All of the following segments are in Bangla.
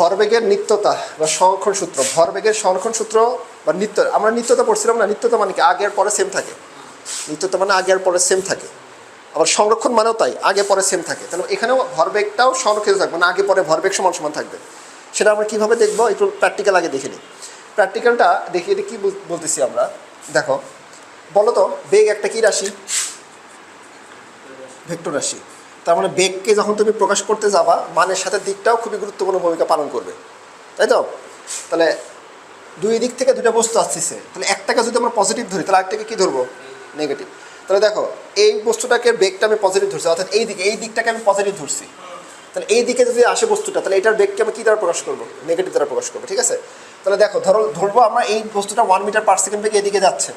ভরবেগের নিত্যতা বা সংরক্ষণ সূত্র। ভরবেগের সংরক্ষণ সূত্র বা নিত্য, আমরা নিত্যতা পড়ছিলাম না, নিত্যতা মানে কি? আগের পরে সেম থাকে। নিত্যতা মানে আগের পরে সেম থাকে। আবার সংরক্ষণ মানেও তাই, আগে পরে সেম থাকে। তাহলে এখানেও ভরবেগটাও সংরক্ষিত থাকবে মানে আগে পরে ভরবেগ সমান সমান থাকবে। সেটা আমরা কীভাবে দেখব? একটু প্র্যাকটিক্যাল আগে দেখে নিই। প্র্যাকটিক্যালটা দেখিয়ে দিই, কী বলতেছি আমরা? দেখো বলো তো বেগ একটা কী রাশি? ভেক্টর রাশি। তার মানে বেগকে যখন তুমি প্রকাশ করতে যাবা, মানের সাথে দিকটাও খুবই গুরুত্বপূর্ণ ভূমিকা পালন করবে। তাই তো? তাহলে দুই দিক থেকে দুটা বস্তু আসতেছে। তাহলে একটাকে যদি আমরা পজিটিভ ধরি, তাহলে আরেকটাকে কী ধরবো? নেগেটিভ তাহলে দেখো, এই বস্তুটাকে বেগটা আমি পজিটিভ ধরছি, অর্থাৎ এই দিকে, এই দিকটাকে আমি পজিটিভ ধরছি। তাহলে এই দিকে যদি আসে বস্তুটা, তাহলে এটার বেগকে আমি কী দ্বারা প্রকাশ করব? নেগেটিভ দ্বারা প্রকাশ করব, ঠিক আছে? তাহলে দেখো, ধরো, ধরবো আমরা এই বস্তুটা ওয়ান মিটার পার সেকেন্ড বেগে এদিকে যাচ্ছে।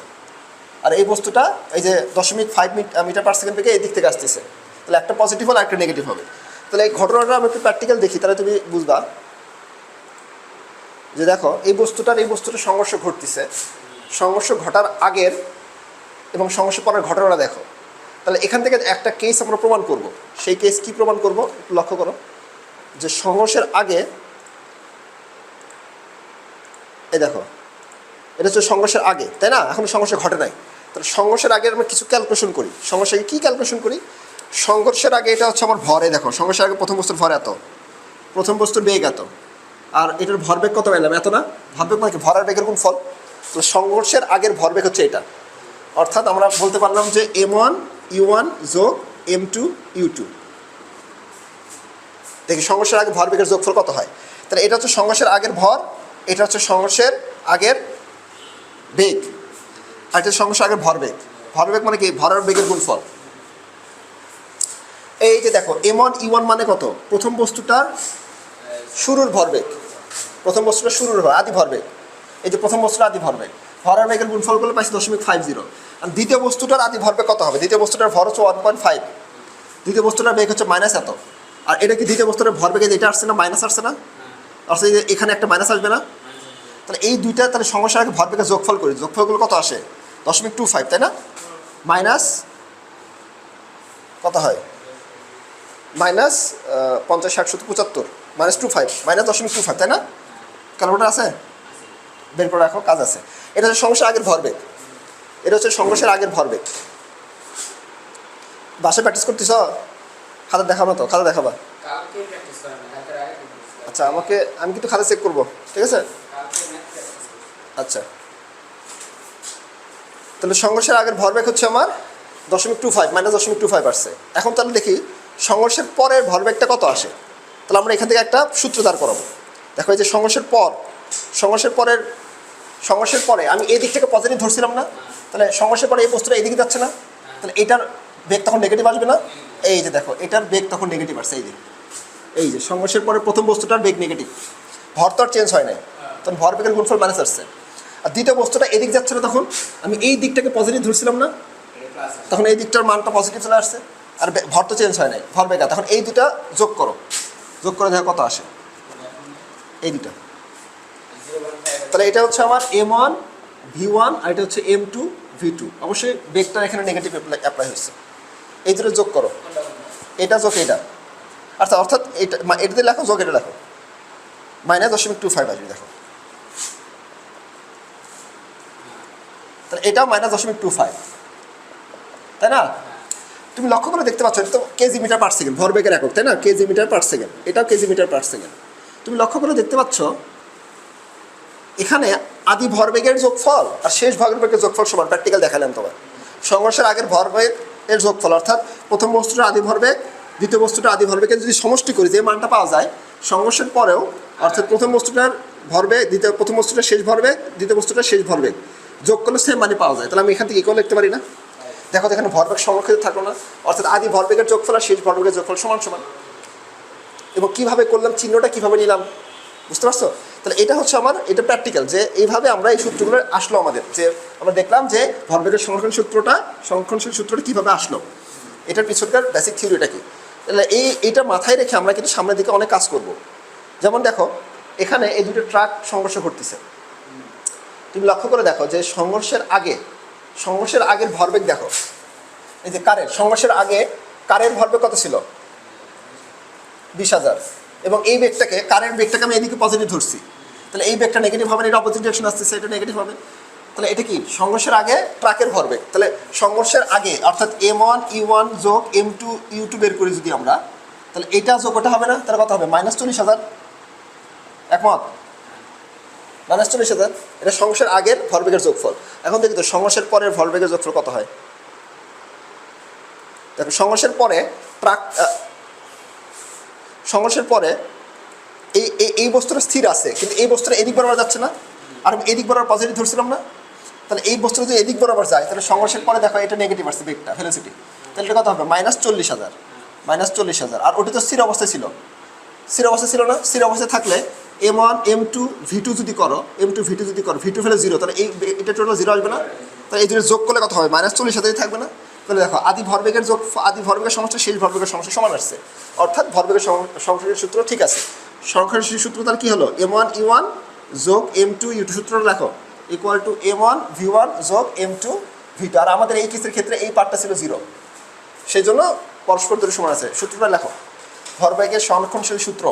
আর এই বস্তুটা, এই যে দশমিক ফাইভ মিটার পার সেকেন্ড থেকে এই দিক থেকে আসতেছে। তাহলে একটা পজিটিভ হলে একটা নেগেটিভ হবে। তাহলে এই ঘটনাটা আমি একটু প্র্যাকটিক্যাল দেখি, তাহলে তুমি বুঝবা যে দেখো, এই বস্তুটার এই বস্তুটার সংঘর্ষ ঘটতেছে। সংঘর্ষ ঘটার আগের এবং সংঘর্ষ পরের ঘটনাটা দেখো। তাহলে এখান থেকে একটা কেস আমরা প্রমাণ করব। সেই কেস কি প্রমাণ করব? লক্ষ্য করো। যে সংঘর্ষের আগে এই দেখো, এটা হচ্ছে সংঘর্ষের আগে, তাই না? এখন সংঘর্ষ ঘটে নাই। তাহলে সংঘর্ষের আগে আমরা কিছু ক্যালকুলেশন করি। সংঘর্ষের আগে কী ক্যালকুলেশন করি? সংঘর্ষের আগে এটা হচ্ছে আমার ভরে, দেখো, সংঘর্ষের আগে প্রথম বস্তুর ভর এত। প্রথম বস্তুর বেগ এত। আর এটার ভরবেগ কত পেলাম? এত না? ভরবেগ মানে ভরের বেগের কোন ফল তো সংঘর্ষের আগের ভরবেগ হচ্ছে এটা। অর্থাৎ আমরা বলতে পারলাম যে এম ওয়ান, ইউ ওয়ান যোগ এম টু, ইউ টু। দেখি, সংঘর্ষের আগে ভরবেগের যোগফল কত হয়? তাহলে এটা হচ্ছে সংঘর্ষের আগের ভর, এটা হচ্ছে সংঘর্ষের আগের বেগ। আর এটা সংঘর্ষের আগের ভরবেগ ভরবেগ মানে কি? ভরের বেগের গুণফল। এই যে দেখো এম ওয়ান ই ওয়ান মানে কত? প্রথম বস্তুটার শুরুর ভরবেগ। প্রথম বস্তুটা শুরুর ভর, আদি ভরবেগ। এই যে প্রথম বস্তুটা আদি ভরবেগ। ভরের বেগের গুণফল করলে পাইছি দশমিক ফাইভ জিরো আর দ্বিতীয় বস্তুটার আদি ভরবেগ কত হবে? দ্বিতীয় বস্তুটার ভর হচ্ছে ওয়ান পয়েন্ট ফাইভ দ্বিতীয় বস্তুটার বেগ হচ্ছে মাইনাস এত। আর এটা কি দ্বিতীয় বস্তুটার ভরবেগে এটা আসছে না মাইনাস আসছে না? আসছে যে এখানে একটা মাইনাস আসবে না? তাহলে এই দুইটা তাহলে সমস্যার আগে ভরবেগের যোগফল করি। যোগফলগুলো কত আসে? দশমিক টু ফাইভ তাই না? মাইনাস কত হয়? মাইনাস পঞ্চাশ ষাট সত্তর পঁচাত্তর মাইনাস টু ফাইভ মাইনাস দশমিক টু ফাইভ তাই না? ক্যালকুলেটার আছে? বের করে রাখো কাজ আছে। এটা হচ্ছে সমস্যার আগের ভরবেগ। এটা হচ্ছে সংঘর্ষের আগের ভরবেগ। বাসায় প্র্যাকটিস করতেছ? খাতা দেখাবো না তো খাতা দেখাবা। আচ্ছা আমাকে আমি কিন্তু খাতা চেক করব ঠিক আছে। আচ্ছা। তাহলে সংঘর্ষের আগের ভরবেগ হচ্ছে আমার দশমিক টু ফাইভ মাইনাস দশমিক টু ফাইভ আসছে। এখন তাহলে দেখি সংঘর্ষের পরের ভরবেগটা কত আসে? তাহলে আমরা এখান থেকে একটা সূত্র দাঁড় করাবো। দেখো এই যে সংঘর্ষের পর, সংঘর্ষের পরের, সংঘর্ষের পরে আমি এই দিক থেকে পজিটিভ ধরছিলাম না। তাহলে সংঘর্ষের পরে এই বস্তুটা এইদিকে যাচ্ছে না। তাহলে এটার বেগ তখন নেগেটিভ আসবে না। এই যে দেখো, এটার বেগ তখন নেগেটিভ আসছে, এই যে। এই যে সংঘর্ষের পরে প্রথম বস্তুটার বেগ নেগেটিভ ভর তো আর চেঞ্জ হয় নাই। তখন ভর বেগের গুণফল মাইনাস আসছে। আর দ্বিতীয় বস্তুটা এদিক যাচ্ছে না তখন। আমি এই দিকটাকে পজিটিভ ধরছিলাম না। তখন এই দিকটার মানটা পজিটিভ চলে আসছে। আর ভর তো চেঞ্জ হয় নাই, ভর বেগা তখন এই দুটা যোগ করো। যোগ করে দেখো কত আসে। এই দুটা। তাহলে এটা হচ্ছে আমার এম ওয়ান ভি ওয়ান আর এটা হচ্ছে এম টু ভি টু অবশ্যই বেগটা এখানে নেগেটিভ অ্যাপ্লাই হচ্ছে এই দুটো যোগ করো? এটা যোগ এটা। আচ্ছা অর্থাৎ এটা এটাতে লেখো, যোগ এটা লেখো। মাইনাস দশমিক টু ফাইভ আসবে, দেখো। তাহলে এটাও মাইনাস দশমিক টু ফাইভ তাই না? তুমি লক্ষ্য করে দেখতে পাচ্ছ, এটা তো কেজি মিটার পার সেকেন্ড, ভরবেগের একক, তাই না? কেজি মিটার পার সেকেন্ড, এটাও কেজি মিটার পার সেকেন্ড। তুমি লক্ষ্য করে দেখতে পাচ্ছ, এখানে আদি ভরবেগের যোগফল আর শেষ ভরবেগের যোগফল সমান প্র্যাকটিক্যাল দেখালাম তোমার সংঘর্ষের আগের ভরবেগ এর যোগফল, অর্থাৎ প্রথম বস্তুটা আদি ভরবেগ, দ্বিতীয় বস্তুটা আদি ভরবেগের যদি সমষ্টি করি, যে মানটা পাওয়া যায়, সংঘর্ষের পরেও, অর্থাৎ প্রথম বস্তুটার ভরবেগ, দ্বিতীয়, প্রথম বস্তুটা শেষ ভরবেগ, দ্বিতীয় বস্তুটা শেষ ভরবেগ, যোগ করলে সেম মানে পাওয়া যায়। তাহলে আমি এখান থেকে ইকুয়াল লিখতে পারি না? দেখো এখানে ভরবেগ সংরক্ষিত থাকল না। অর্থাৎ আদি ভরবেগের যোগফল আর শেষ ভরবেগের যোগফল সমান সমান। এবং কীভাবে করলাম, চিহ্নটা কীভাবে নিলাম? বুঝতে পারছ? তাহলে এটা হচ্ছে আমার, এটা প্র্যাকটিক্যাল যে এইভাবে আমরা এই সূত্রগুলো আসলো আমাদের। যে আমরা দেখলাম যে ভরবেগের সংরক্ষণ সূত্রটা, সংরক্ষণশীল সূত্রটা কীভাবে আসলো? এটার পিছনকার বেসিক থিওরিটা কি? তাহলে এই, এটা মাথায় রেখে আমরা কিন্তু সামনের দিকে অনেক কাজ করব। যেমন দেখো, এখানে এই দুটো ট্রাক সংঘর্ষ ঘটতেছে। তুমি লক্ষ্য করে দেখো যে সংঘর্ষের আগে সংঘর্ষের আগের ভরবেগ দেখো। এই যে কারের, সংঘর্ষের আগে কারের ভরবেগ কত ছিল? বিশ হাজার। এবং এই বেগটাকে কারেন্ট বেগটাকে আমি এদিকে পজিটিভ ধরছি। তাহলে এই বেগটা নেগেটিভ হবে এটা অপোজিট ডিরেকশন আসতেছে, এটা নেগেটিভ হবে। তাহলে এটা কি? সংঘর্ষের আগে ট্রাকের ভরবেগ। তাহলে সংঘর্ষের আগে, অর্থাৎ এম ওয়ান ই ওয়ান যোগ এম টু ইউ টু বের করি যদি আমরা, তাহলে এটা যোগ ওটা হবে না, তাহলে কত হবে? মাইনাস চল্লিশ হাজার। একমত? মাইনাস চল্লিশ হাজার এটা সংঘর্ষের আগের ভরবেগের যোগফল। এখন দেখি তো সংঘর্ষের পরের ভরবেগের যোগফল কত হয়? দেখো সংঘর্ষের পরে প্রাক সংঘর্ষের পরে এই, এই- এই বস্তুটা স্থির আছে, কিন্তু এই বস্তুটা এদিক বরাবর যাচ্ছে না। আর আমি এদিক বরাবর পজিটিভ ধরছিলাম না। তাহলে এই বস্তুটা যদি এদিক বরাবর যায়, তাহলে সংঘর্ষের পরে দেখো এটা নেগেটিভ আসছে বেগটা ভেলোসিটি তাহলে এটা কত হবে? মাইনাস চল্লিশ হাজার। মাইনাস চল্লিশ হাজার। আর ওটা তো স্থির অবস্থায় ছিল। স্থির অবস্থায় ছিল না। স্থির অবস্থায় থাকলে M one M two V two যদি করো এম টু ভি টু যদি করো ভি টু ফেলে জিরো তাহলে এই এটা টোটাল জিরো আসবে না? তাহলে এই দুটো যোগ করলে কত হবে? মাইনাস চল্লিশ হাজারই থাকবে না, তাহলে দেখো, আদি ভরবেগের যোগ আদি ভরবেগের সমস্যা শেষ ভরবেগের সমস্যা সমান আসছে। অর্থাৎ ভরবেগের সংখ্যার সূত্র ঠিক আছে। সংখ্যার সূত্র তার কি হলো? এম ওয়ান ই ওয়ান যোগ এম টু ইউ টু সূত্র লেখো। Equal to M one V one যোগ এম টু ভি টু আর আমাদের এই কেসের ক্ষেত্রে এই পার্টটা ছিল জিরো সেই জন্য পরস্পর দুটো সমান আছে। সূত্রটা লেখো। ভরবেগের সংরক্ষণশীল সূত্র।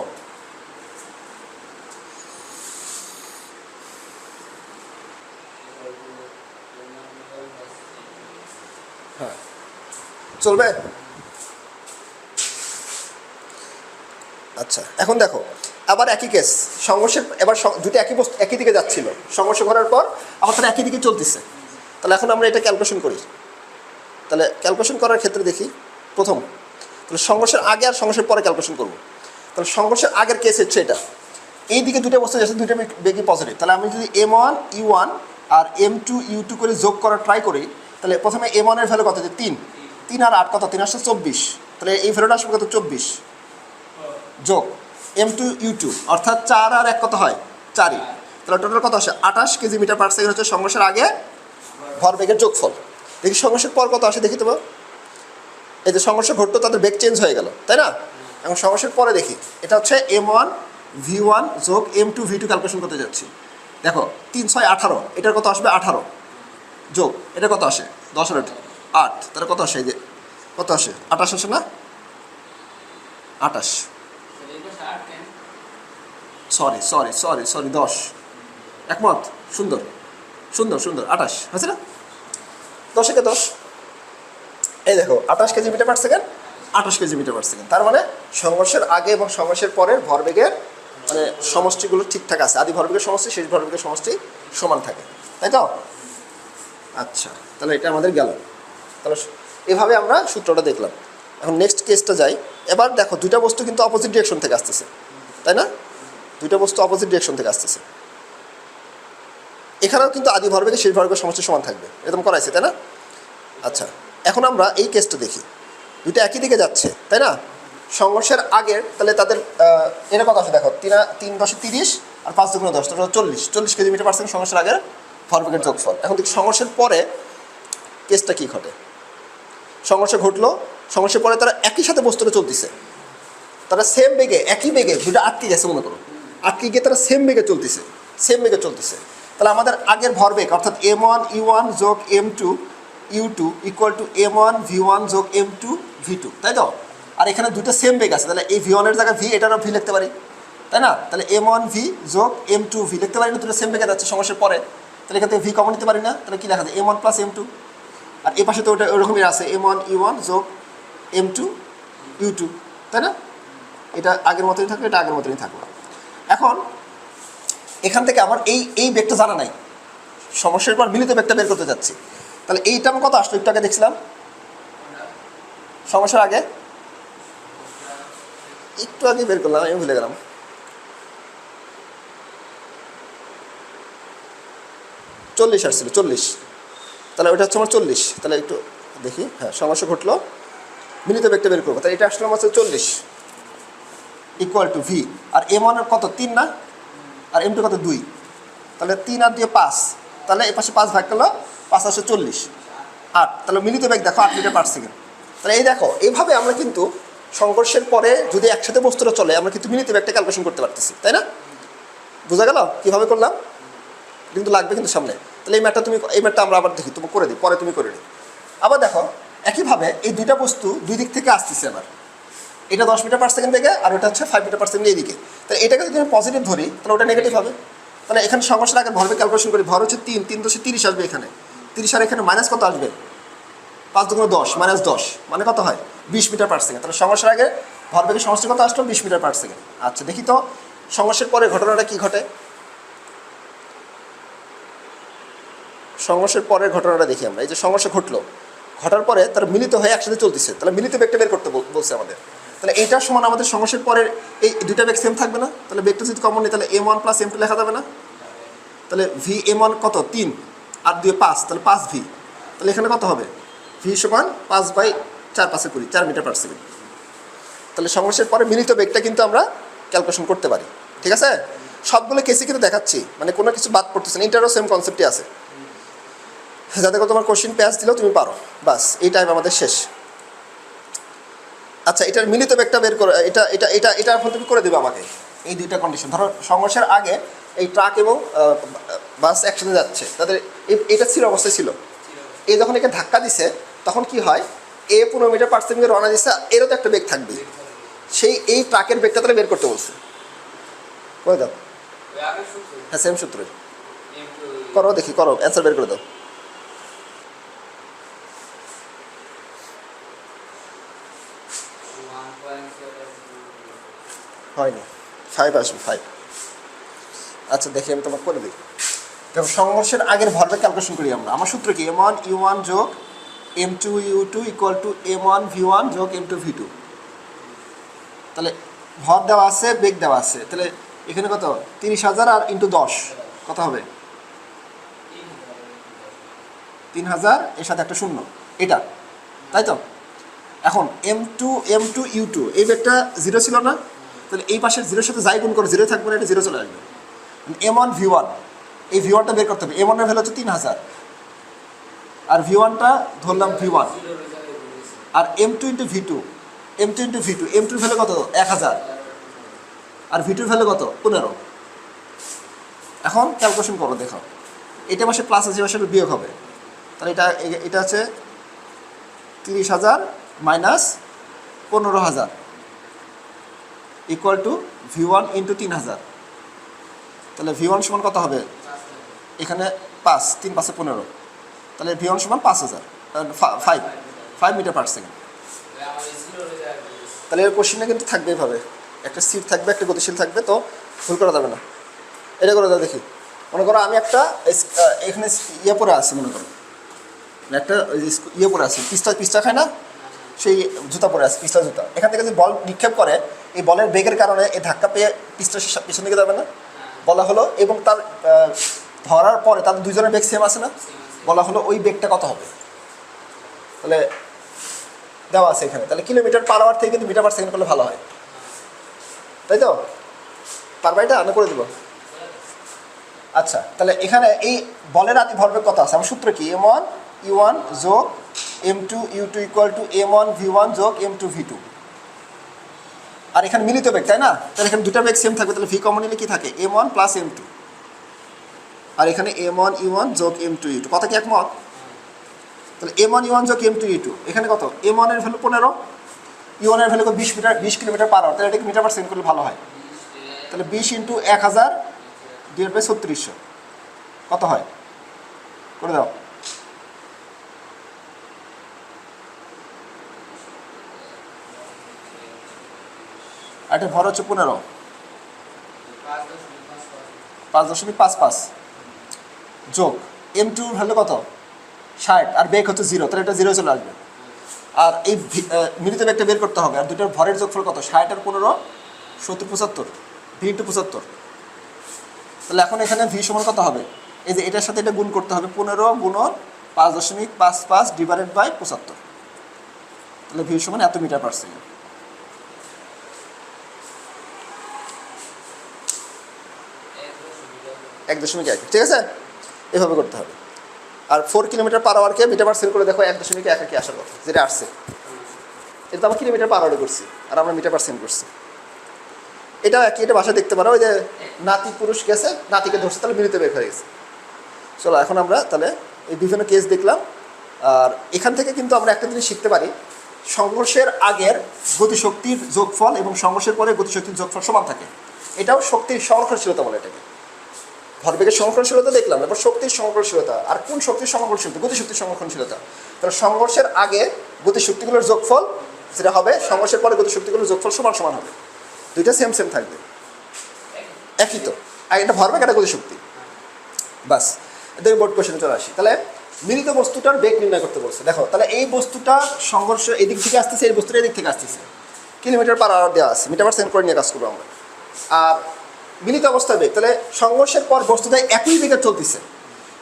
চলবে? আচ্ছা এখন দেখো, আবার একই কেস সংঘর্ষের এবার দুটো একই বস্তু, একই দিকে যাচ্ছিল। সংঘর্ষ করার পর, আবার তারা একই দিকে চলতেছে। তাহলে এখন আমরা এটা ক্যালকুলেশন করি। তাহলে ক্যালকুলেশন করার ক্ষেত্রে দেখি, প্রথম, তাহলে সংঘর্ষের আগে আর সংঘর্ষের পরে ক্যালকুলেশন করব। তাহলে সংঘর্ষের আগের কেস হচ্ছে এটা। এই দিকে দুটো বস্তু যাচ্ছে দুটো বেগই পজিটিভ তাহলে আমি যদি এম ওয়ান ইউ ওয়ান আর এম টু ইউ টু করে যোগ করার ট্রাই করি, তাহলে প্রথমে এম ওয়ানের ভ্যালু কত যে তিন। তিন আর আট কত? তিন আসছে চব্বিশ। তাহলে এই ভ্যালুটা আসবে কত? চব্বিশ। যোগ এম টু ইউ টু অর্থাৎ চার আর এক কত হয়? চারই। তাহলে টোটাল কত আসে? আঠাশ কেজি মিটার পার সেকেন্ড হচ্ছে সংঘর্ষের আগে ভরবেগের যোগফল। দেখি সংঘর্ষের পর কত আসে? দেখি তো এই যে সংঘর্ষ ঘটতো তাদের বেগ চেঞ্জ হয়ে গেল, তাই না? এবং সংঘর্ষের পরে দেখি। এটা হচ্ছে এম ওয়ান ভি ওয়ান যোগ M two V two calculation করতে যাচ্ছি। দেখো, তিন ছয় আঠারো, এটার কত আসবে? আঠারো। যোগ, এটা কত আসে? দশ আট। আট। তাহলে কত আসে এই যে? কত আসে? আঠাশ আসে না? আঠাশ। সরি সরি সরি সরি, দশ। একমত? সুন্দর। সুন্দর সুন্দর। আঠাশ। হয়েছে না? দশকে দশ। এই দেখো, আঠাশ কেজি মিটার পার সেকেন্ড, আঠাশ কেজি মিটার পার সেকেন্ড। তার মানে সংঘর্ষের আগে এবং সংঘর্ষের পরের ভরবেগের মানে সমষ্টিগুলো ঠিকঠাক আছে। আদি ভরবেগের সমষ্টি, শেষ ভরবেগের সমষ্টি সমান থাকে। তাই তো? আচ্ছা তাহলে এটা আমাদের গেল। তাহলে এভাবে আমরা সূত্রটা দেখলাম। এখন নেক্সট কেসটা যাই। এবার দেখো, দুইটা বস্তু কিন্তু অপোজিট ডিরেকশন থেকে আসতেছে। তাই না? দুইটা বস্তু অপোজিট ডিরেকশন থেকে আসতেছে। এখানেও কিন্তু আদি ভরবেগের শেষ ভরবেগের সমষ্টি সমান থাকবে। এরকম করাইছে তাই না? আচ্ছা এখন আমরা এই কেসটা দেখি। দুইটা একই দিকে যাচ্ছে, তাই না? সংঘর্ষের আগের, তাহলে তাদের এটা কত আছে, দেখো, তিন তিন দশে তিরিশ আর পাঁচ দুগুণে দশ তাহলে চল্লিশ। চল্লিশ কেজি মিটার পার্সেন্ট সংঘর্ষের আগের ভরবেগের যোগফল। এখন দেখি, সংঘর্ষের পরে কেসটা কী ঘটে? সংঘর্ষ ঘটলো। সংঘর্ষের পরে তারা একই সাথে বস্তুটা চলতেছে। তারা সেম বেগে, একই বেগে দুটো আটকে গেছে মনে করো। আটকে গিয়ে তারা সেম বেগে চলতেছে সেম বেগে চলতেছে। তাহলে আমাদের আগের ভরবেগ, অর্থাৎ এম ওয়ান ইউ ওয়ান যোগ M two U two equal to M one V one যোগ এম টু ভি টু তাই তো? আর এখানে দুটো সেম বেগ আছে, তাহলে এই ভি ওয়ানের জায়গায় ভি এটারও ভি লিখতে পারি, তাই না? তাহলে এম ওয়ান ভি যোগ এম টু ভি লিখতে পারি না দুটো সেম বেগে যাচ্ছে সমস্যার পরে। তাহলে এখান থেকে ভি কমন নিতে পারি না, তাহলে কী লেখা যায়? M one plus M two আর এ পাশে তো ওটা ওরকমই আছে এম ওয়ান ইউ ওয়ান যোগ এম টু ইউ টু তাই না? এটা আগের মতনই থাকবে, এটা আগের মতনই থাকবে। এখন, এখান থেকে আমার এই এই বেগটা জানা নাই। সমস্যার পর মিলিত বেগটা বের করতে যাচ্ছি। তাহলে এইটা আমার কত আসলো? একটু আগে দেখছিলাম। সমস্যার আগে? একটু আগে বের করলাম, আমি ভুলে গেলাম। চল্লিশ আসছিল, চল্লিশ। তাহলে ওটা হচ্ছে আমার চল্লিশ। তাহলে একটু দেখি হ্যাঁ সমস্যা ঘটলো। মিলিত বেগটা বের করব। তাহলে এটা আসলে আমার চল্লিশ। ইকুয়াল টু ভি আর এম ওয়ানের কত? তিন না? আর এম টু কত? দুই। তাহলে তিন আর দিয়ে পাঁচ। তাহলে এ পাশে পাঁচ ভাগ করল, পাঁচ আসে চল্লিশ। আট। তাহলে মিলিত বেগ দেখো, আট লিটার পার সেকেন্ড। তাহলে এই দেখো এইভাবে আমরা কিন্তু সংঘর্ষের পরে যদি একসাথে বস্তুটা চলে, আমরা কিন্তু মিলিত বেগটা ক্যালকুলেশন করতে পারতেছি, তাই না? বোঝা গেল? কীভাবে করলাম? কিন্তু লাগবে কিন্তু সামনে। তাহলে এই ম্যাটটা তুমি, এই ম্যাটটা আমরা আবার দেখি, তুমি, করে দিই, পরে তুমি করে দিই আবার দেখো, একইভাবে এই দুইটা বস্তু দুই দিক থেকে আসতেছে আবার। এটা দশ মিটার পার সেকেন্ড থেকে আর ওটা হচ্ছে ফাইভ মিটার পার সেকেন্ড এইদিকে। তাহলে এটাকে যদি আমি পজিটিভ ধরি, তাহলে ওটা নেগেটিভ হবে। তাহলে এখানে সমস্যার আগে ভরবে ক্যালকুলেশন করি, ভর হচ্ছে তিন তিন দশে তিরিশ আসবে এখানে। তিরিশ আর এখানে মাইনাস কত আসবে? পাঁচ দুগুণ দশ মাইনাস দশ মানে কত হয়? বিশ মিটার পার সেকেন্ড তাহলে সমস্যার আগে ভরবেগের সমষ্টি কত আসলো? বিশ মিটার পার সেকেন্ড আচ্ছা দেখি তো সমস্যার পরে ঘটনাটা কী ঘটে? সংঘর্ষের পরের ঘটনাটা দেখি আমরা। এই যে সমস্যা ঘটলো, ঘটার পরে তার মিলিত হয়ে একসাথে চলতেছে। তাহলে মিলিত বেগটা বের করতে বলছে আমাদের। তাহলে এইটার সমান আমাদের সমস্যার পরের এই দুইটা বেগ সেম থাকবে না? তাহলে বেগটা যদি কমন নেই, তাহলে M one plus M two লেখা যাবে না? তাহলে ভি এম ওয়ান কত? তিন। আর দুই পাঁচ, তাহলে পাঁচ ভি তাহলে এখানে কত হবে? ভি সমান পাঁচ বাই চার পাশে কুড়ি, চার মিটার পার সেকেন্ড তাহলে সংঘর্ষের পরে মিলিত বেগটা কিন্তু আমরা ক্যালকুলেশন করতে পারি। ঠিক আছে? সবগুলো কেসে কিন্তু দেখাচ্ছি। মানে কোনো কিছু বাদ পড়তেছে না। এটারও সেম কনসেপ্টই আছে। যাতে করে তোমার কোশ্চিন প্যাচ দিলেও তুমি পারো। বাস এই টাইম আমাদের শেষ। আচ্ছা এটার মিলিত বেগটা বের করে। এটা এটা এটা এটা এখন তুমি করে দেবে আমাকে। এই দুইটা কন্ডিশন ধরো সংঘর্ষের আগে এই ট্রাক এবং বাস একসাথে যাচ্ছে। তাদের এটা ছিল অবস্থায় ছিল। এ যখন একে ধাক্কা দিছে তখন কি হয়? এ পনেরো মিটার পার সেকেন্ডে রওনা দিচ্ছে এরও তো একটা বেগ থাকবে। সেই এই ট্রাকের বেগটা তারা বের করতে বলছে। করে দাও। হ্যাঁ সেম সূত্রে। করো দেখি করো অ্যান্সার বের করে দাও ওয়ান পয়েন্ট সেভেন হয়নি। ফাইভ আসবে ফাইভ আচ্ছা দেখি আমি তোমাকে করে দিই দেখো, সংঘর্ষের আগের ভরবেগ ক্যালকুলেশন করি আমরা। আমার সূত্র কি? এম ওয়ান ইউ ওয়ান যোগ M two U two equal to M one V one যোগ এম টু ভি টু তাহলে ভর দেওয়া আছে, বেগ দেওয়া আছে। তাহলে এখানে কত? তিরিশ হাজার আর ইন্টু দশ। কত হবে? তিন হাজার, এর সাথে একটা শূন্য। এটা। তাই তো? এখন M two M two U two এই বেগটা জিরো ছিল না? তাহলে এই পাশের জিরোর সাথে যাই গুণ করে জিরো থাকবে না, এটা জিরো চলে আসবে। এম ওয়ান ভি ওয়ান এই ভি ওয়ানটা বের করতে হবে। এম ওয়ানের ভ্যালু হচ্ছে তিন হাজার। আর ভি ওয়ানটা ধরলাম ভি ওয়ান আর M two into V two M two into V two M টুর ভ্যালু কত? এক হাজার। আর ভি টুর ভ্যালু কত? পনেরো। এখন ক্যালকুলেশন করো, দেখো। এটা মাসে প্লাস আছে মাসে বিয়োগ হবে। তাহলে এটা এটা আছে তিরিশ হাজার মাইনাস পনেরো হাজার। Equal to V one into তিন হাজার। তাহলে ভি ওয়ান সমান কত হবে? এখানে পাঁচ, তিন পাঁচে পনেরো। তাহলে ভি ওয়ান সমান পাঁচ হাজার five five metre per second তাহলে এর কোশ্চেনটা কিন্তু থাকবে এভাবে। একটা স্থির থাকবে, একটা গতিশীল থাকবে, তো ভুল করা যাবে না। এটা করে দেখি। মনে করো আমি একটা এখানে ইয়ে পরে আছি, মনে করো। মানে একটা ইয়ে পরে আছি। পিস্তা পিস্তা খায় না? সেই জুতা পরে আছে, পিস্তা জুতা। এখান থেকে যদি বল নিক্ষেপ করে এই বলের বেগের কারণে এই ধাক্কা পেয়ে পিস্তা পিছন দিকে যাবে না? বলা হলো, এবং তার ধরার পরে তাদের দুজনের বেগ সেম আছে না? বলা হলো ওই বেগটা কত হবে? তাহলে দেওয়া আছে এখানে। তাহলে কিলোমিটার পার আওয়ার থেকে কিন্তু মিটার পার সেকেন্ড করলে ভালো হয়। তাই তো? পারবা এটা? আমি করে দেবো? আচ্ছা তাহলে এখানে এই বলের আদি ভরবেগ কত আছে? আমার সূত্র কি? এম ওয়ান ইউ ওয়ান যোগ M two U two equal to M one V one যোগ এম টু ভি টু আর এখানে মিলিত বেগ তাই না? তাহলে এখানে দুটা বেগ সেম থাকবে, তাহলে ভি কমন নিলে কি থাকে? M one plus M two আর এখানে এম ওয়ান ইউ ওয়ান যোগ এম টু ইউ টু কথা কি একমত? তাহলে এম ওয়ান ইউ ওয়ান যোগ এম টু ই টু এখানে কত? এম ওয়ানের ভ্যালু পনেরো ইউ ওয়ানের ভ্যালু বিশ মিটার বিশ কিলোমিটার পার আওয়ার তাহলে এটাকে মিটার পার সেকেন্ড করলে ভালো হয়। তাহলে বিশ ইন্টু এক হাজার ডিভাইড বাই ছত্রিশশো। কত হয়? করে দাও। এটা ভর হচ্ছে পনেরো। পাঁচ দশমিক পাঁচ পাঁচ। যোগ এম টু ভ্যালু কত? ষাট, আর বেগ হচ্ছে জিরো তাহলে এটা জিরো চলে আসবে। আর এই মিলিত বেগটা বের করতে হবে, আর দুটোর ভরের যোগফল কত? ষাট আর পনেরো, সত্তর পঁচাত্তর ভি ইন্টু পঁচাত্তর। তাহলে এখন এখানে ভি সমান কত হবে? এই যে এটার সাথে এটা গুণ করতে হবে, পনেরো গুণন পাঁচ দশমিক পাঁচ পাঁচ ডিভাইডেড বাই পঁচাত্তর। তাহলে ভি সমান এত মিটার পার সেকেন্ড এক দশমিক এক। ঠিক আছে? এভাবে করতে হবে। আর ফোর কিলোমিটার পার আওয়ারকে মিটার পার সেকেন্ড করে দেখো এক দশমিক এক একে আসার কথা, যেটা আসছে। এটা তো আমরা কিলোমিটার পার আওয়ারে করছি, আর আমরা মিটার পার সেকেন্ড করছি। এটা একই, এটা বাসায় দেখতে পারো, ওই যে নাতি পুরুষ গেছে, নাতিকে ধরছে, তাহলে মিলিত বের হয়ে গেছে। চলো, এখন আমরা তাহলে এই বিভিন্ন কেস দেখলাম। আর এখান থেকে কিন্তু আমরা একটা জিনিস শিখতে পারি, সংঘর্ষের আগের গতিশক্তির যোগফল এবং সংঘর্ষের পরে গতিশক্তির যোগফল সমান থাকে। এটাও শক্তির সংরক্ষণশীলতা বলে এটাকে। ভরবেগের সংরক্ষণশীলতা দেখলাম, এবার শক্তির সংরক্ষণশীলতা আর কোন শক্তির সংরক্ষণশীলতা গতিশক্তির সংরক্ষণশীলতা তাহলে সংঘর্ষের আগে গতিশক্তিগুলোর যোগফল যেটা হবে, সংঘর্ষের পরে গতিশক্তিগুলোর যোগফল সমান সমান হবে। দুইটা সেম সেম থাকবে। একই তো। এটা ভরবেগ একটা গতিশক্তি। বাস। এদের বোর্ড কোশ্চেনে চলে আসি। তাহলে মিলিত বস্তুটার বেগ নির্ণয় করতে বলছে। দেখো, তাহলে এই বস্তুটা সংঘর্ষ এদিক থেকে আসতেছে, এই বস্তুটা এদিক থেকে আসতেছে। কিলোমিটার পার আওয়ার দেওয়া আছে। মিটার পার সেকেন্ড করে নিয়ে কাজ করব আমরা। আর মিলিত অবস্থার বেগ তাহলে সংঘর্ষের পর বস্তুটা একই বেগে চলতেছে।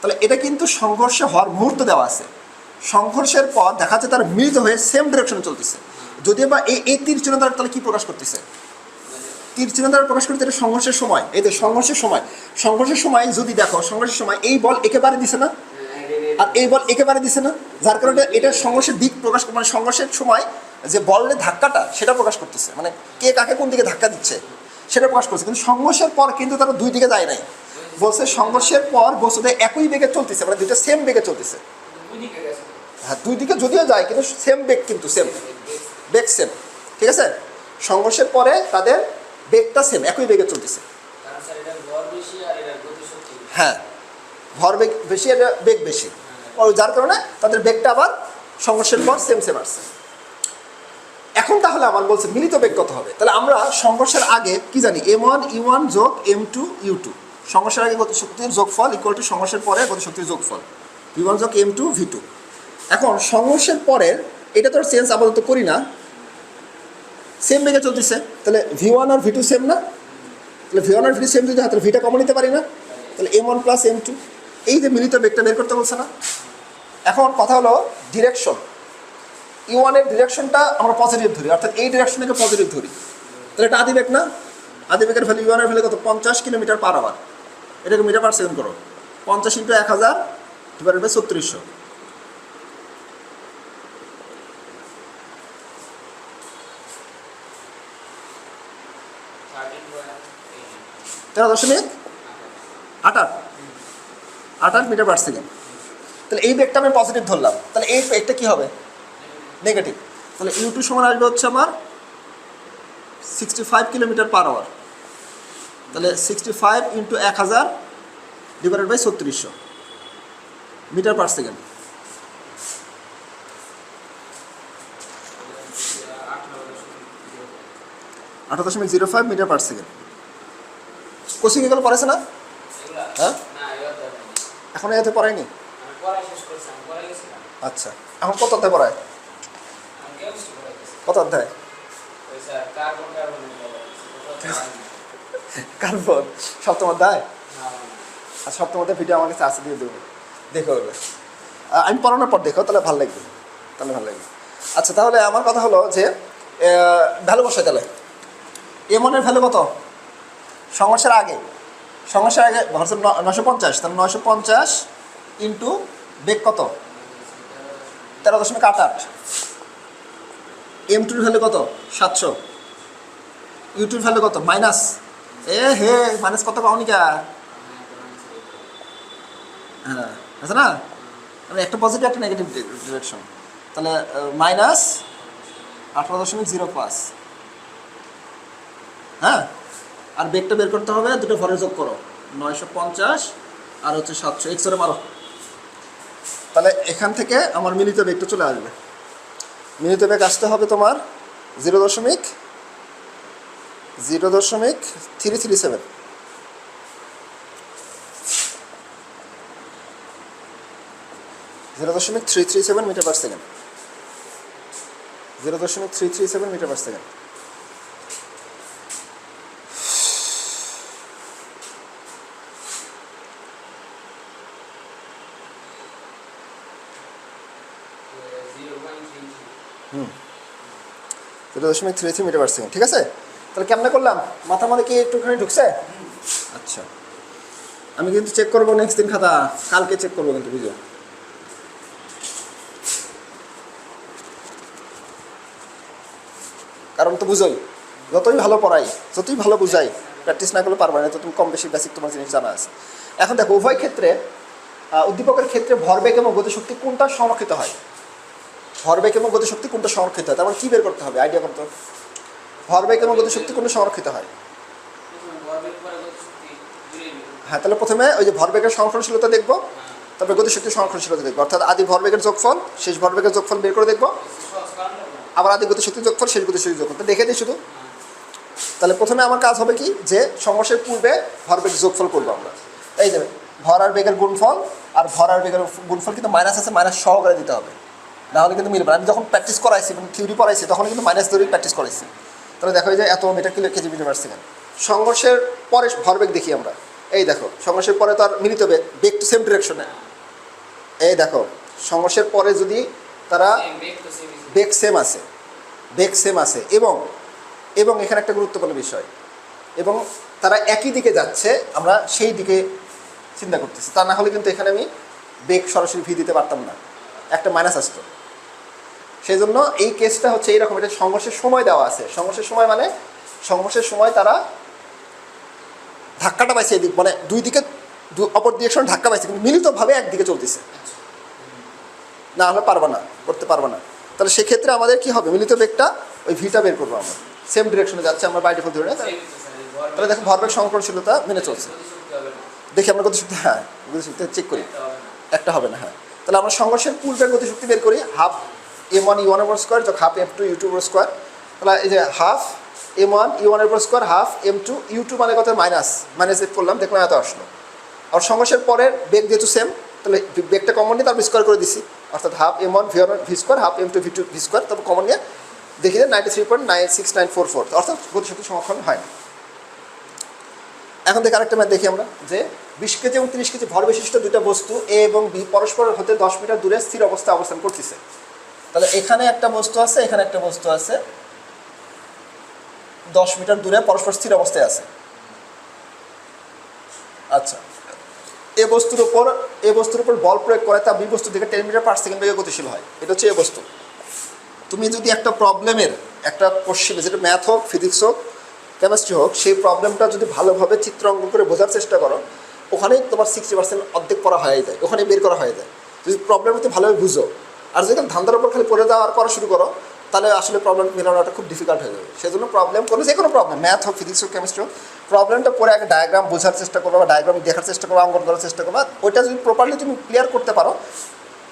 তাহলে এটা কিন্তু সংঘর্ষে হওয়ার মুহূর্ত দেওয়া আছে। সংঘর্ষের পর দেখা যাচ্ছে তার মিলিত হয়ে সেম ডিরেকশনে চলতেছে। যদিও বা এই এই তীর চিহ্ন দ্বারা তাহলে কী প্রকাশ করতেছে? তীর চিহ্ন দ্বারা প্রকাশ করতে এটা সংঘর্ষের সময়। এই তো সংঘর্ষের সময়। সংঘর্ষের সময় যদি দেখো, সংঘর্ষের সময় এই বল একেবারে দিছে না? আর এই বল একেবারে দিছে না? যার কারণে এটা সংঘর্ষের দিক প্রকাশ মানে সংঘর্ষের সময় যে বলের ধাক্কাটা সেটা প্রকাশ করতেছে। মানে কে কাকে কোন দিকে ধাক্কা দিচ্ছে? সেটা প্রকাশ করছে। কিন্তু সংঘর্ষের পর কিন্তু তারা দুই দিকে যায় নাই। বলছে সংঘর্ষের পর বস্তুটা একই বেগে চলতেছে মানে দুইটা সেম বেগে চলতেছে। হ্যাঁ দুই দিকে যদিও যায়, কিন্তু সেম বেগ কিন্তু সেম বেগ সেম ঠিক আছে? সংঘর্ষের পরে তাদের বেগটা সেম একই বেগে চলতেছে। হ্যাঁ ভর বেগ বেশি আর বেগ বেশি। যার কারণে তাদের বেগটা আবার সংঘর্ষের পর সেম সেম আসছে। এখন তাহলে আমার বলছে মিলিত বেগ কত হবে? তাহলে আমরা সংঘর্ষের আগে কি জানি? এম ওয়ান ইউ ওয়ান যোগ এম টু ইউ টু। সংঘর্ষের আগে গতিশক্তির যোগফল ইকুয়াল টু সংঘর্ষের পরে গতিশক্তির যোগফল। ভি ওয়ান যোগ এম টু, ভি টু। এখন সংঘর্ষের পরের, এটা তো আর চেঞ্জ আপাতত করি না। সেম বেগে চলতেছে। তাহলে ভি ওয়ান আর ভি টু সেম না? তাহলে ভি ওয়ান আর ভি সেম যদি তাহলে ভিটা কমন নিতে পারি না? তাহলে M one plus M two. এই যে মিলিত বেগটা বের করতে বলছে না? এখন কথা হলো ডিরেকশন ইউ ওয়ানের ডিরেকশনটা আমরা পজিটিভ ধরি, অর্থাৎ এই ডিরেকশনটাকে পজিটিভ ধরি। তাহলে এটা আদিবেগ না? আদিবেগের ভ্যালু ইউ ওয়ানের ভ্যালু কত? পঞ্চাশ কিলোমিটার পার আওয়ার এটাকে মিটার পার সেকেন্ড করো। পঞ্চাশ ইন্টু এক হাজার ডিভাইডেড বাই ছত্রিশশো। তেরো দশমিক আটার আটার মিটার পার সেকেন্ড তাহলে এই বেগটা আমি পজিটিভ ধরলাম। তাহলে এই বেগটা কী হবে? নেগেটিভ। তাহলে ইউ টু সমান আসবে হচ্ছে আমার sixty five kilometre per hour তাহলে সিক্সটি ফাইভ ইন্টু এক হাজার ডিভাইডেড বাই ছত্রিশশো মিটার পার সেকেন্ড আঠারো দশমিক zero five metre per second coaching এগুলো পড়েছে না? হ্যাঁ? এখন এতে পড়ায়নি? আচ্ছা এখন কত পড়ায় আমি কেমিস্ট্রি পড়া গেছি কত অধ্যায়? কার্বন সপ্তম অধ্যায়? আর সপ্তম অধ্যায় ভিডিও আমার কাছে আছে দিয়ে দেবো। দেখো আমি পড়ানোর পর দেখো তাহলে ভালো লাগবে। তাহলে ভালো লাগবে। আচ্ছা তাহলে আমার কথা হলো যে ভ্যালু বসাই তাহলে। এমনের ভ্যালু কত? সমস্যার আগে। সমস্যার আগে ধরছে নশো পঞ্চাশ তাহলে নশো পঞ্চাশ ইন্টু বেগ কত? তেরো দশমিক আট আট। এম টুর ভ্যালু কত? সাতশো। ইউটিউব ভ্যালু কত? মাইনাস এ হে মাইনাস কত পাওনি কা? হ্যাঁ আছে না? মানে একটা পজিটিভ একটা নেগেটিভ ডিরেকশন তাহলে মাইনাস আঠারো দশমিক জিরো পাঁচ হ্যাঁ? আর বেগটা বের করতে হবে, দুটো ভরে যোগ করো। নয়শো পঞ্চাশ আর হচ্ছে সাতশো। এক্সরে মারো। তাহলে এখান থেকে আমার মিলিত বেগটা চলে আসবে। মিলিত বেগ আসতে হবে তোমার জিরো দশমিক জিরো দশমিক থ্রি থ্রি সেভেন। জিরো দশমিক three three seven metre per second. Zero দশমিক three three seven metre per second. Zero দশমিক three three metre per second ঠিক আছে? তাহলে কেমনে করলাম? মাথার মধ্যে কি একটুখানি ঢুকছে? আচ্ছা। আমি কিন্তু চেক করব নেক্সট দিন খাতা। কালকে চেক করব কিন্তু বুঝো কারণ তো বুঝোই, যতই ভালো পড়াই, যতই ভালো বুঝাই প্র্যাকটিস না করলে পারবে না তুমি কম বেশি বেসিক তোমার জিনিস জানা আছে। এখন দেখো, উভয় ক্ষেত্রে উদ্দীপকের ক্ষেত্রে ভরবেগ এবং গতিশক্তি কোনটা সংরক্ষিত হয়? ভরবেগ এবং গতিশক্তি, কোনটা সংরক্ষিত হয়? তার মানে কী বের করতে হবে? আইডিয়া করতে। হবে ভরবেগ এবং গতিশক্তি, কোনটা সংরক্ষিত হয়? হ্যাঁ তাহলে প্রথমে ওই যে ভরবেগের সংরক্ষণশীলতা দেখব। তারপরে গতিশক্তির সংরক্ষণশীলতা দেখব। অর্থাৎ আদি ভরবেগের যোগফল, শেষ ভরবেগের যোগফল বের করে দেখব। আবার আদি গতিশক্তির যোগফল, শেষ গতিশক্তির যোগফল। দেখে দিই শুধু। তাহলে প্রথমে আমার কাজ হবে কি? যে সংঘর্ষের পূর্বে ভরবেগ যোগফল করব আমরা। এই যে ভর আর বেগের গুণফল, আর ভর আর বেগের গুণফল কিন্তু মাইনাস আছে মাইনাস সহকারে দিতে হবে। নাহলে কিন্তু মিলবে না। আমি যখন প্র্যাকটিস করাইছি এবং থিওরি পড়াইছি তখন কিন্তু মাইনাস ধরেই প্র্যাকটিস করাইছি। তাহলে দেখো এই যে এত metre kilo kg metre second সংঘর্ষের পরে ভরবেগ দেখি আমরা। এই দেখো সংঘর্ষের পরে তো আর মিলিত বেগ বেগ টু সেম ডিরেকশনে এই দেখো সংঘর্ষের পরে যদি তারা সেম বেগ সেম বেগ সেম আছে। বেগ সেম আছে। এবং এবং এখানে একটা গুরুত্বপূর্ণ বিষয়। এবং তারা একই দিকে যাচ্ছে আমরা সেই দিকে চিন্তা করতেছি। তা না হলে কিন্তু এখানে আমি বেগ সরাসরি ভি দিতে পারতাম না। একটা মাইনাস আসতো। সেই জন্য এই কেসটা হচ্ছে এইরকম, এটা সংঘর্ষের সময় দেওয়া আছে। সংঘর্ষের সময় মানে সংঘর্ষের সময় তারা ধাক্কাটা পাইছে এদিক মানে দুই দিকে অপর ডিরেকশনে ধাক্কা পাইছে, কিন্তু মিলিতভাবে একদিকে চলতেছে। না হলে পারবে না, করতে পারবে না। তাহলে সেক্ষেত্রে আমাদের কি হবে? মিলিত বেগটা ওই ভিটা বের করব আমরা। সেম ডিরেকশনে যাচ্ছে, আমরা বাই ডিফল্ট ধরে তাহলে দেখো ভরবেগ সংকলনশীলতা মেনে চলছে। দেখি আমরা গতিশক্তি হ্যাঁ গতিশক্তি চেক করি। একটা হবে না হ্যাঁ। তাহলে আমরা সংঘর্ষের পূর্বের গতিশক্তি বের করি half M one E one over square যোগ half M two U square তাহলে এই যে half M one U one over square half M two U মানে কত? মাইনাস মাইনাস এফ করলাম, দেখলাম এত আসলো। আর সংঘর্ষের পরের বেগ যেহেতু সেম তাহলে বেগটা কমন নিয়ে তারপর স্কোয়ার করে দিছি। অর্থাৎ half M one V one V square half M two V two V square তারপর কমন নিয়ে দেখি যে ninety three point nine six nine four four অর্থাৎ গতিশক্তি সংরক্ষণ হয় না এখন দেখি আরেকটা ম্যাথ দেখি আমরা, যে বিশ কেজি এবং তিরিশ কেজি ভর বিশিষ্ট দুইটা বস্তু এ এবং বি পরস্পরের হতে দশ মিটার দূরে স্থির অবস্থায় অবস্থান করতেছে। তাহলে এখানে একটা বস্তু আছে, এখানে একটা বস্তু আছে। দশ মিটার দূরে পরস্পর স্থির অবস্থায় আছে। আচ্ছা। এ বস্তুর উপর, এ বস্তুর উপর বল প্রয়োগ করে তা বি বস্তু থেকে টেন মিটার পার সেকেন্ড বেগে গতিশীল হয়। এটা হচ্ছে এ বস্তু। তুমি যদি একটা প্রবলেমের, একটা কোশ্চেন যেটা ম্যাথ হোক ফিজিক্স হোক কেমিস্ট্রি হোক, সেই প্রবলেমটা যদি ভালোভাবে চিত্র অঙ্কন করে বোঝার চেষ্টা করো, ওখানেই তোমার সিক্সটি পার্সেন্ট অর্ধেক করা হয়ে যায় ওখানে বের করা হয়ে যায়। যদি প্রবলেমটা তুমি ভালোভাবে বুঝো আর যদি ধান্দার উপর খালি পড়ে দেওয়া আর করা শুরু করো, তাহলে আসলে প্রবলেম মেলানোটা খুব ডিফিকাল্ট হয়ে যাবে। সেজন্য প্রবলেম করলে যে কোনো প্রবলেম ম্যাথ হোক ফিজিক্স হোক কেমিস্ট্রি হোক প্রবলেমটা পরে আগে ডায়াগ্রাম বোঝার চেষ্টা করব বা ডায়াগ্রাম দেখার চেষ্টা করব, অঙ্কন করার চেষ্টা করব, ওইটা যদি প্রপারলি তুমি ক্লিয়ার করতে পারো,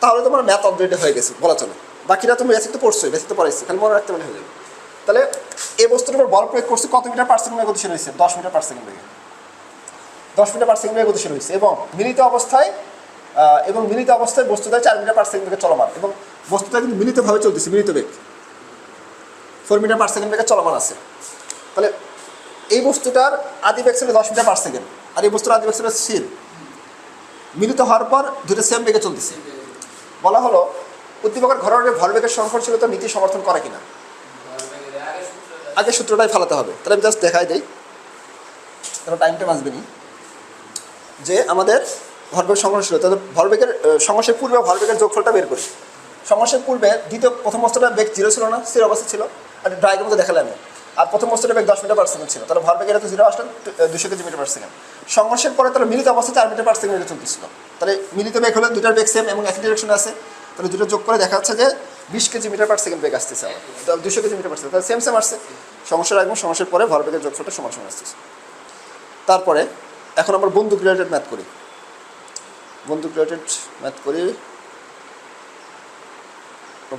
তাহলে তোমার ম্যাথ অলরেডি হয়ে গেছে, বলা চলে। বাকিরা তুমি বেসিক তো পড়ছোই বেসিক তো পড়াইছি, খালি মনে রাখতে পারলে হয়ে যাবে। তাহলে এই বস্তুর উপর বল প্রয়োগ করছে, কত মিটার পার সেকেন্ড গতিশীল হয়েছে? দশ মিটার পার সেকেন্ড দশ মিটার পার সেকেন্ড গতিশীল হয়েছে, এবং মিলিত অবস্থায় এবং মিলিত অবস্থায় বস্তুটা চার মিটার পার সেকেন্ড চলমান। এবং বস্তুটা কিন্তু মিলিতভাবে চলতেছে, মিলিত বেগ। ফোর মিটার পার সেকেন্ড চলমান আছে। তাহলে এই বস্তুটার আদি বেগ ছিল দশ মিটার পার সেকেন্ড আর এই বস্তুর আদি বেগ ছিল স্থির। মিলিত হওয়ার পর দুটো সেম বেগে চলতেছে। বলা হলো, উদ্দীপকের ঘরের ভরবেগের সংঘর্ষশীলতা নীতি সমর্থন করে কিনা। আগে সূত্রটাই ফেলাতে হবে। তাহলে আমি জাস্ট দেখাই দিই। তাহলে টাইমটা বাঁচবে নি? যে আমাদের ভরবেগ ছিল তাদের ভরবেগের সংঘর্ষের পূর্বে ভরবেগের যোগফলটা বের করি। সংঘর্ষের পূর্বে দ্বিতীয়, প্রথম বস্তুটা বেগ জিরো ছিল না, স্থির অবস্থা ছিল। আর ডায়াগ্রাম মধ্যে দেখালাম আমি। আর প্রথম বস্তুটা বেগ দশ মিটার পার সেকেন্ড ছিল। তাহলে ভরবেগের তো জিরো আসলে দুশো কেজি মিটার পার সেকেন্ড সংঘর্ষের পরে তাহলে মিলিত অবস্থা চার মিটার পার সেকেন্ড চলতেছিল। তাহলে মিলিত বেগ হলে দুটার বেগ সেম এবং একই ডিরেকশনে আছে। তাহলে দুটো যোগ করে দেখা যাচ্ছে যে বিশ কেজি মিটার পার সেকেন্ড বেগ আসতেছে আমার দুশো কেজি মিটার পার সেকেন্ড তাহলে সেম সেম আসছে। সমস্যার এবং সমস্যার পরে ভরবেগের যোগফলটা সমান সমান আসতেছে। তারপরে, এখন আমরা বন্দুক রিলেটেড ম্যাথ করি। বন্দুক রিলেটেড ম্যাথ করি।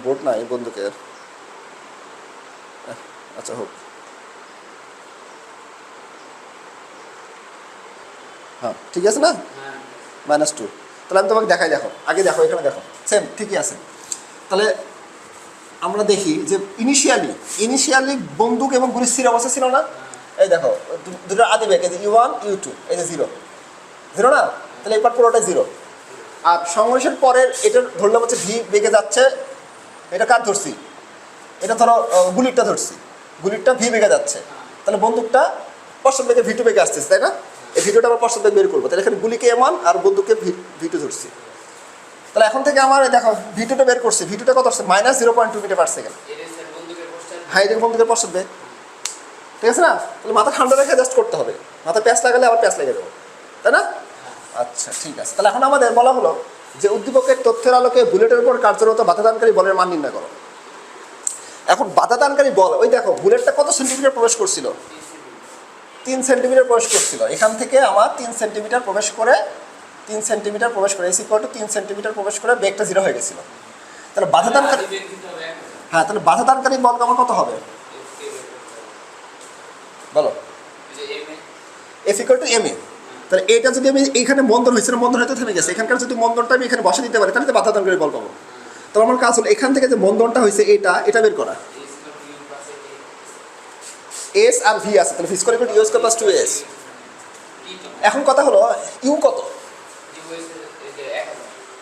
বোর্ড নাই বন্দুকের। আহ, আচ্ছা হোক। হ্যাঁ ঠিক আছে না? হ্যাঁ। মাইনাস টু তাহলে আমি তোমাকে দেখাই দেখো। আগে দেখো এখানে দেখো। সেম ঠিকই আছে। তাহলে আমরা দেখি যে ইনিশিয়ালি ইনিশিয়ালি বন্দুক এবং গুলি স্থির অবস্থা ছিল না? এই দেখো দুটো আদি বেগ এই যে ইউ ওয়ান ইউ টু এই যে জিরো জিরো না? তাহলে এবার পুরোটা জিরো আর সংঘর্ষের পরের এটা ধরলাম হচ্ছে ভি বেগে যাচ্ছে। এটা কার ধরছি? এটা ধরো গুলিরটা ধরছি। গুলিরটা ভি বেগে যাচ্ছে। তাহলে বন্দুকটা পশ্চাৎ বেগে ভি টু বেগে আসতেছে, তাই না? এই ভিডিওটা আবার পশ্চাৎ বেগ বের করব। তাহলে এখানে গুলিকে এমন আর বন্দুককে ভি ভি ধরছি। তাহলে এখন থেকে আমার, দেখো ভি টুটা বের করছি। ভি টুটা কত আসছে? Minus zero point two metre per second এটা স্যার বন্দুকের পশ্চাৎ বেগ। ঠিক আছে না? তাহলে মাথা ঠান্ডা রেখে জাস্ট করতে হবে। মাথা প্যাঁচ লাগালে আবার প্যাঁচ লেগে দেবো। তাই না? আচ্ছা ঠিক আছে। তাহলে এখন আমাদের বলা হলো যে উদ্দীপকের তথ্যের আলোকে বুলেটের উপর কার্যরত বাধাদানকারী বলের মান নির্ণয় করো। এখন বাধাদানকারী বল ওই দেখো বুলেটটা কত সেন্টিমিটার প্রবেশ করছিল? তিন সেন্টিমিটার প্রবেশ করছিল। এখান থেকে আমার তিন সেন্টিমিটার প্রবেশ করে তিন সেন্টিমিটার প্রবেশ করে এসি টু তিন সেন্টিমিটার প্রবেশ করে বেগটা জিরো হয়ে গেছিল। তাহলে বাধাদানকারী। হ্যাঁ তাহলে বাধাদানকারী বল আমার কত হবে। বলো। এই যে M A F equal to M A তাহলে এটা যদি আমি এখানে মন্দন হয়েছে না হয়তো থেমে গেছে। এখানকার যদি মন্দনটা আমি এখানে বসে দিতে পারি, তাহলে তো বাধাদানকারী বল পাবো। তো আমার কাজ হলো, এখান থেকে যে মন্দনটা হয়েছে এটা এটা বের করা। এস আর ভি আছে, তাহলে V square equal to U square plus two S এখন কথা হলো ইউ কত?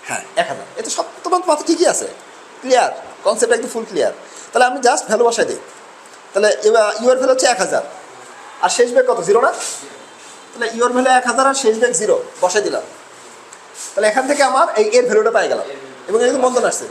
হ্যাঁ এক হাজার। এ তো সব তোমার মাথা ঠিকই আছে। ক্লিয়ার কনসেপ্ট একদম ফুল ক্লিয়ার তাহলে আমি জাস্ট ভ্যালু বসাই দিই। তাহলে ইউ এর ভ্যালু হচ্ছে এক হাজার। আর শেষ ব্যাগ কত? জিরো না? তাহলে ইউর ভ্যালু এক হাজার আর শেষ ব্যাগ জিরো বসাই দিলাম। তাহলে এখান থেকে আমার এই এর ভ্যালুটা পাই গেলাম। এবং এটা কিন্তু বন্ধন আসছে।